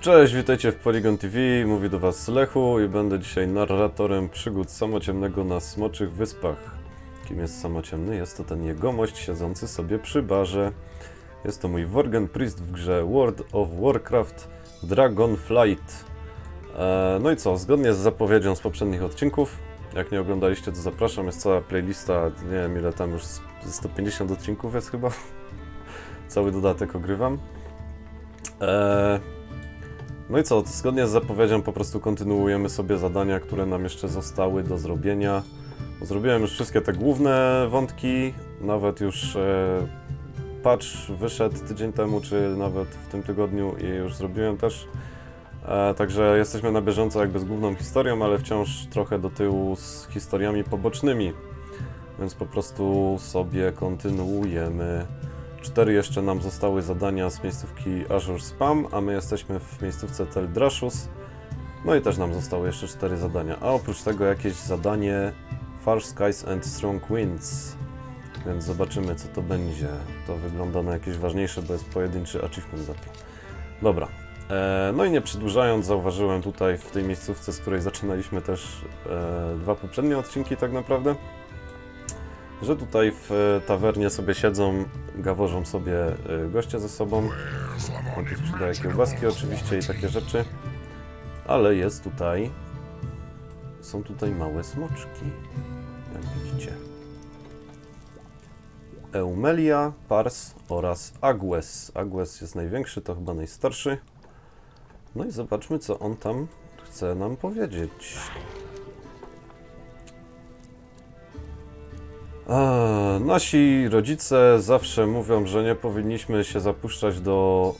Cześć, witajcie w Polygon TV, mówi do Was Lechu i będę dzisiaj narratorem przygód Samociemnego na Smoczych Wyspach. Kim jest Samociemny? Jest to ten jegomość siedzący sobie przy barze. Jest to mój Worgen Priest w grze World of Warcraft Dragonflight. E, no i co, zgodnie z zapowiedzią z poprzednich odcinków, jak nie oglądaliście to zapraszam, jest cała playlista, nie wiem ile tam już, z- ze 150 odcinków jest chyba. Cały dodatek ogrywam. Eee, no i co, zgodnie z zapowiedzią po prostu kontynuujemy sobie zadania, które nam jeszcze zostały do zrobienia. Zrobiłem już wszystkie te główne wątki, nawet już e, patch wyszedł tydzień temu, czy nawet w tym tygodniu i już zrobiłem też. E, także jesteśmy na bieżąco jakby z główną historią, ale wciąż trochę do tyłu z historiami pobocznymi. Więc po prostu sobie kontynuujemy. Cztery jeszcze nam zostały zadania z miejscówki Azure Spam, a my jesteśmy w miejscówce Teldrashus. No i też nam zostały jeszcze cztery zadania. A oprócz tego jakieś zadanie Far Skies and Strong Winds. Więc zobaczymy co to będzie. To wygląda na jakieś ważniejsze, bo jest pojedynczy achievement za to. Dobra. E, no i nie przedłużając, zauważyłem tutaj w tej miejscówce, z której zaczynaliśmy też e, dwa poprzednie odcinki tak naprawdę że tutaj w e, tawernie sobie siedzą, gaworzą sobie e, goście ze sobą. On tu sprzedaje kiełbaski oczywiście i takie rzeczy. Ale jest tutaj... Są tutaj małe smoczki, jak widzicie. Eumelia, Pars oraz Agwes. Agwes jest największy, to chyba najstarszy. No i zobaczmy, co on tam chce nam powiedzieć. Nasi rodzice zawsze mówią, że nie powinniśmy się zapuszczać do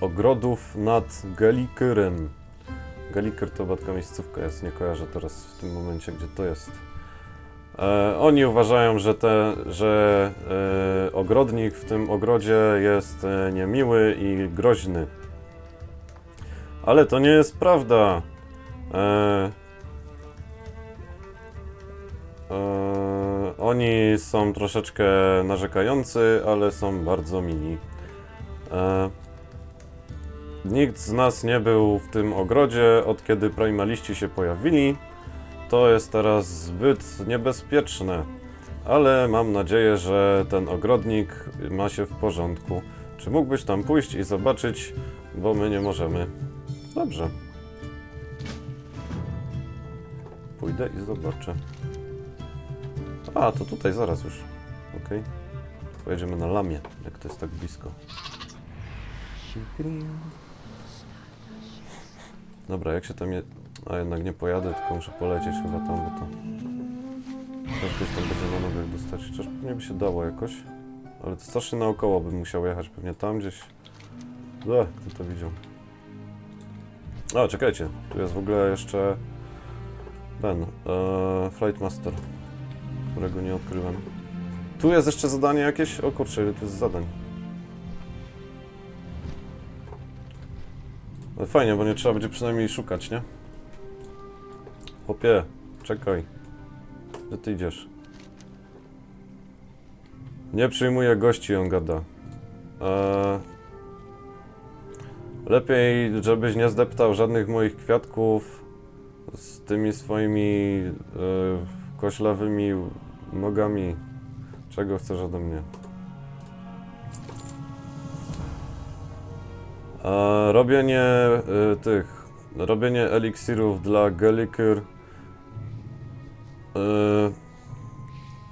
e, ogrodów nad Gelikyrem. Gelikyr to babka miejscówka jest, nie kojarzę teraz w tym momencie, gdzie to jest. E, oni uważają, że, te, że e, ogrodnik w tym ogrodzie jest e, niemiły i groźny. Ale to nie jest prawda. E, Eee, oni są troszeczkę narzekający, ale są bardzo mili. Eee, nikt z nas nie był w tym ogrodzie od kiedy primaliści się pojawili. To jest teraz zbyt niebezpieczne, ale mam nadzieję, że ten ogrodnik ma się w porządku. Czy mógłbyś tam pójść i zobaczyć, bo my nie możemy. Dobrze. Pójdę i zobaczę. A, to tutaj zaraz już. Okej. Pojedziemy na lamie, jak to jest tak blisko. Dobra, jak się tam je... A jednak nie pojadę, tylko muszę polecieć chyba tam, bo to... Też gdzieś tam będzie na nogach dostać. Chociaż pewnie by się dało jakoś. Ale to strasznie naokoło bym musiał jechać, pewnie tam gdzieś. Ech, kto to widział? A, czekajcie, tu jest w ogóle jeszcze... Ten, e, Flight Master którego nie odkryłem. Tu jest jeszcze zadanie jakieś? O kurczę, ile tu jest zadań. Ale fajnie, bo nie trzeba będzie przynajmniej szukać, nie? Chłopie, czekaj. Gdzie ty idziesz? Nie przyjmuję gości, on gada. Eee, lepiej, żebyś nie zdeptał żadnych moich kwiatków z tymi swoimi e, koślawymi nogami. Czego chcesz ode mnie? A, robienie y, tych. Robienie eliksirów dla Gelikyr. Y,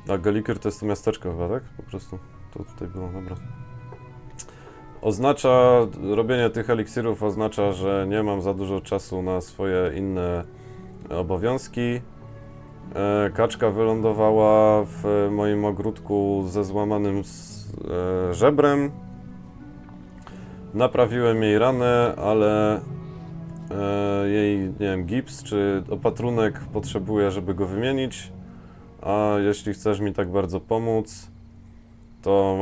a Gelikyr to jest to miasteczko chyba, tak? Po prostu. To tutaj było, dobra. Oznacza, robienie tych eliksirów oznacza, że nie mam za dużo czasu na swoje inne obowiązki. E, Kaczka wylądowała w moim ogródku ze złamanym e, żebrem. Naprawiłem jej ranę, ale e, jej, nie wiem, gips czy opatrunek potrzebuję, żeby go wymienić. A jeśli chcesz mi tak bardzo pomóc, to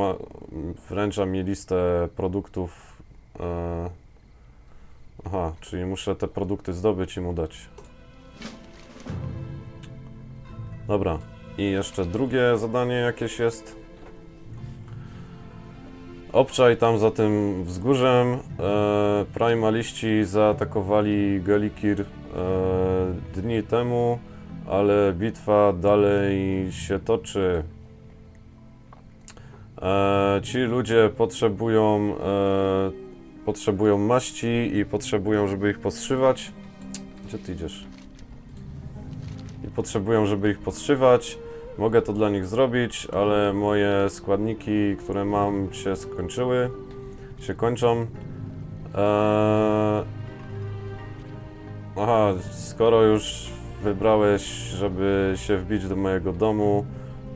wręcza mi listę produktów. Aha, czyli muszę te produkty zdobyć i mu dać. Dobra. I jeszcze drugie zadanie jakieś jest. Obczaj tam za tym wzgórzem. E, primaliści zaatakowali Galikir e, dni temu, ale bitwa dalej się toczy. E, ci ludzie potrzebują, e, potrzebują maści i potrzebują, żeby ich postrzywać. Gdzie ty idziesz? I potrzebują, żeby ich postrzywać. Mogę to dla nich zrobić, ale moje składniki, które mam, się skończyły. Się kończą. Eee... Aha, skoro już wybrałeś, żeby się wbić do mojego domu,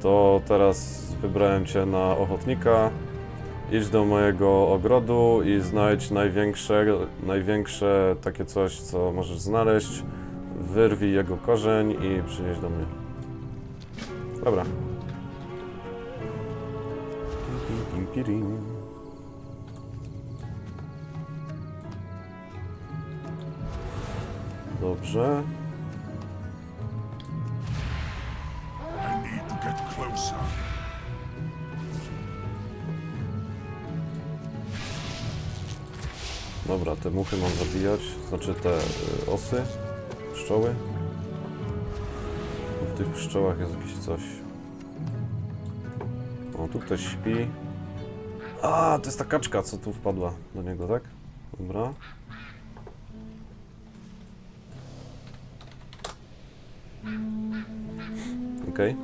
to teraz wybrałem cię na ochotnika. Idź do mojego ogrodu i znajdź największe, największe takie coś, co możesz znaleźć. Wyrwij jego korzeń i przynieś do mnie. Dobra. Dobrze. Dobra, te muchy mam zabijać, znaczy te y, osy, pszczoły. W tych pszczołach jest jakieś coś. O, tu ktoś śpi. A, to jest ta kaczka, co tu wpadła do niego, tak? Dobra. Okej.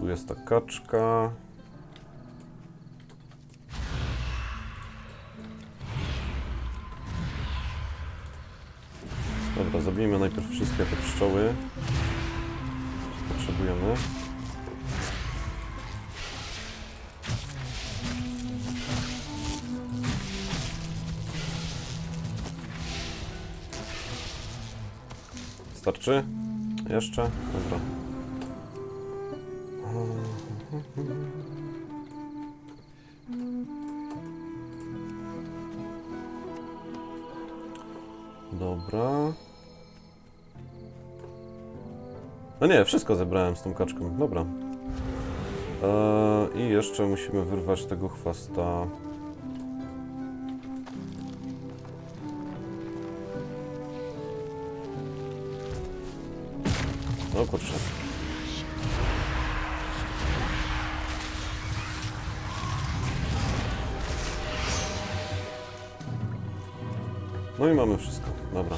Tu jest ta kaczka. Wszystkie te pszczoły. Potrzebujemy. Starczy? Jeszcze? Dobra. No nie, wszystko zebrałem z tą kaczką. Dobra. Eee, I jeszcze musimy wyrwać tego chwasta. No kurczę. No i mamy wszystko. Dobra.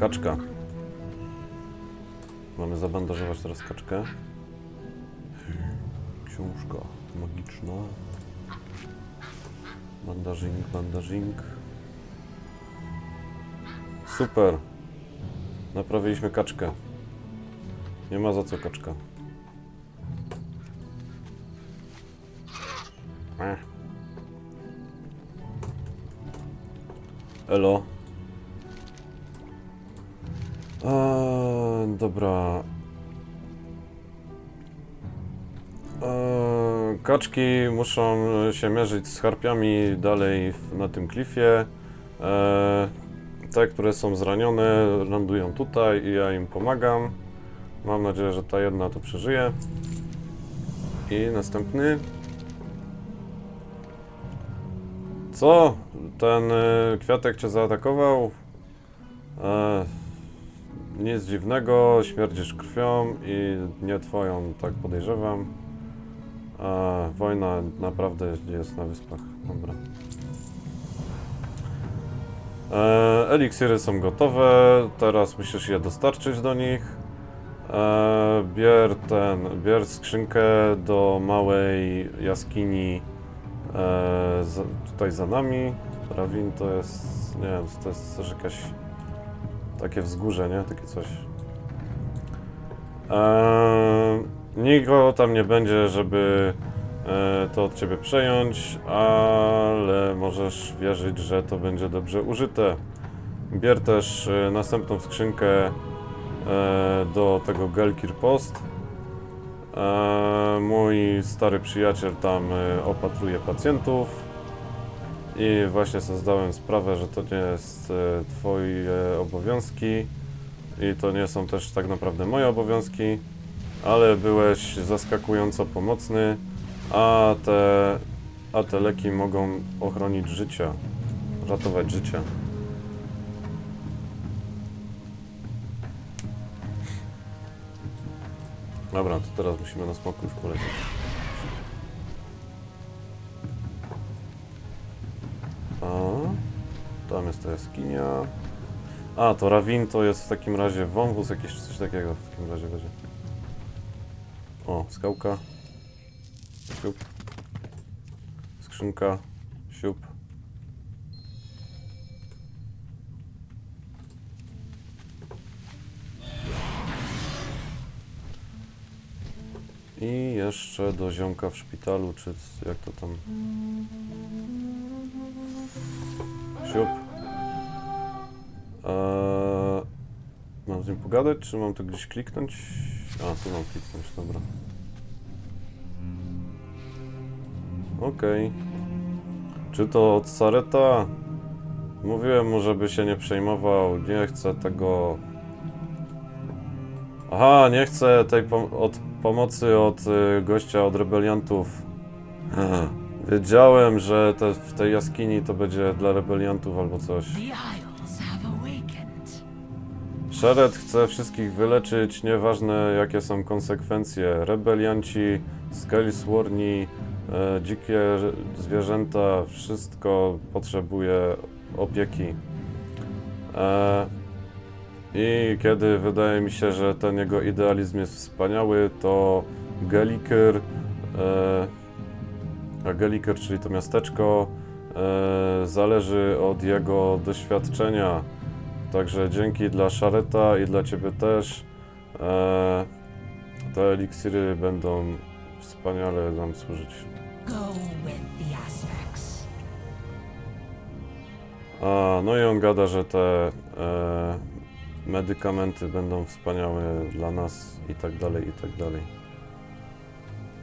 Kaczka. Mamy zabandażować teraz kaczkę. Książka magiczna. Bandażing, bandażing. Super. Naprawiliśmy kaczkę. Nie ma za co kaczka. Elo. Dobra. Kaczki muszą się mierzyć z harpiami dalej na tym klifie. Eee, te, które są zranione, lądują tutaj i ja im pomagam. Mam nadzieję, że ta jedna to przeżyje. I następny. Co? Ten y, kwiatek cię zaatakował? E, nic dziwnego, śmierdzisz krwią i nie twoją, tak podejrzewam. E, wojna naprawdę jest na wyspach. Dobra. E, eliksiry są gotowe, teraz musisz je dostarczyć do nich. E, bier ten, bier skrzynkę do małej jaskini e, za, tutaj za nami. Rawin to jest, nie wiem, to jest też jakaś takie wzgórze, nie? Takie coś. E, nikogo tam nie będzie, żeby e, to od ciebie przejąć, ale możesz wierzyć, że to będzie dobrze użyte. Bier też e, następną skrzynkę e, do tego Gelkir Post. E, mój stary przyjaciel tam e, opatruje pacjentów i właśnie sobie zdałem sprawę, że to nie jest e, twoje obowiązki i to nie są też tak naprawdę moje obowiązki, ale byłeś zaskakująco pomocny, a te, a te leki mogą ochronić życia, ratować życie. Dobra, to teraz musimy na smoku już polecieć. Jaskinia. A, to Rawin to jest w takim razie wąwóz jakiś czy coś takiego w takim razie będzie. O, skałka. Siup. Skrzynka. Siup. I jeszcze do ziomka w szpitalu, czy jak to tam... Siup. Eee, mam z nim pogadać, czy mam to gdzieś kliknąć? A, tu mam kliknąć, dobra. Okej. Czy to od Sareta? Mówiłem mu, żeby się nie przejmował. Nie chcę tego... Aha, nie chcę tej pom- od pomocy od y, gościa od rebeliantów. Wiedziałem, że te, w tej jaskini to będzie dla rebeliantów albo coś. Szeret chce wszystkich wyleczyć, nieważne jakie są konsekwencje. Rebelianci, Skellisworni, e, dzikie zwierzęta, wszystko potrzebuje opieki. E, I kiedy wydaje mi się, że ten jego idealizm jest wspaniały, to Geliker, e, a Geliker, czyli to miasteczko, e, zależy od jego doświadczenia. Także dzięki dla Szareta i dla Ciebie też. E, te eliksiry będą wspaniale nam służyć. A, no i on gada, że te e, medykamenty będą wspaniałe dla nas i tak dalej, i tak dalej.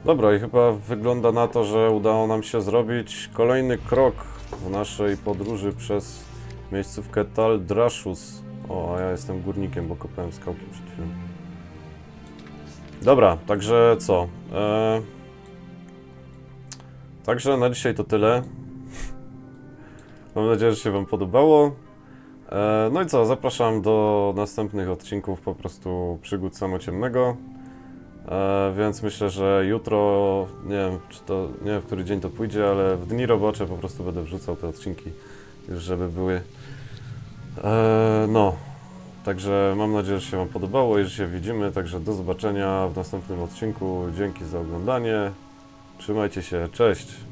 Dobra, i chyba wygląda na to, że udało nam się zrobić kolejny krok w naszej podróży przez miejscówkę Tal Drashus. O, a ja jestem górnikiem, bo kopałem skałki przed chwilą. Dobra, także co? E, także na dzisiaj to tyle. Mam nadzieję, że się Wam podobało. E, No i co, zapraszam do następnych odcinków po prostu przygód samociemnego. E, Więc myślę, że jutro, nie wiem, czy to, nie wiem w który dzień to pójdzie, ale w dni robocze po prostu będę wrzucał te odcinki, już żeby były. E, No, także mam nadzieję, że się Wam podobało i że się widzimy. Także do zobaczenia w następnym odcinku. Dzięki za oglądanie. Trzymajcie się, cześć.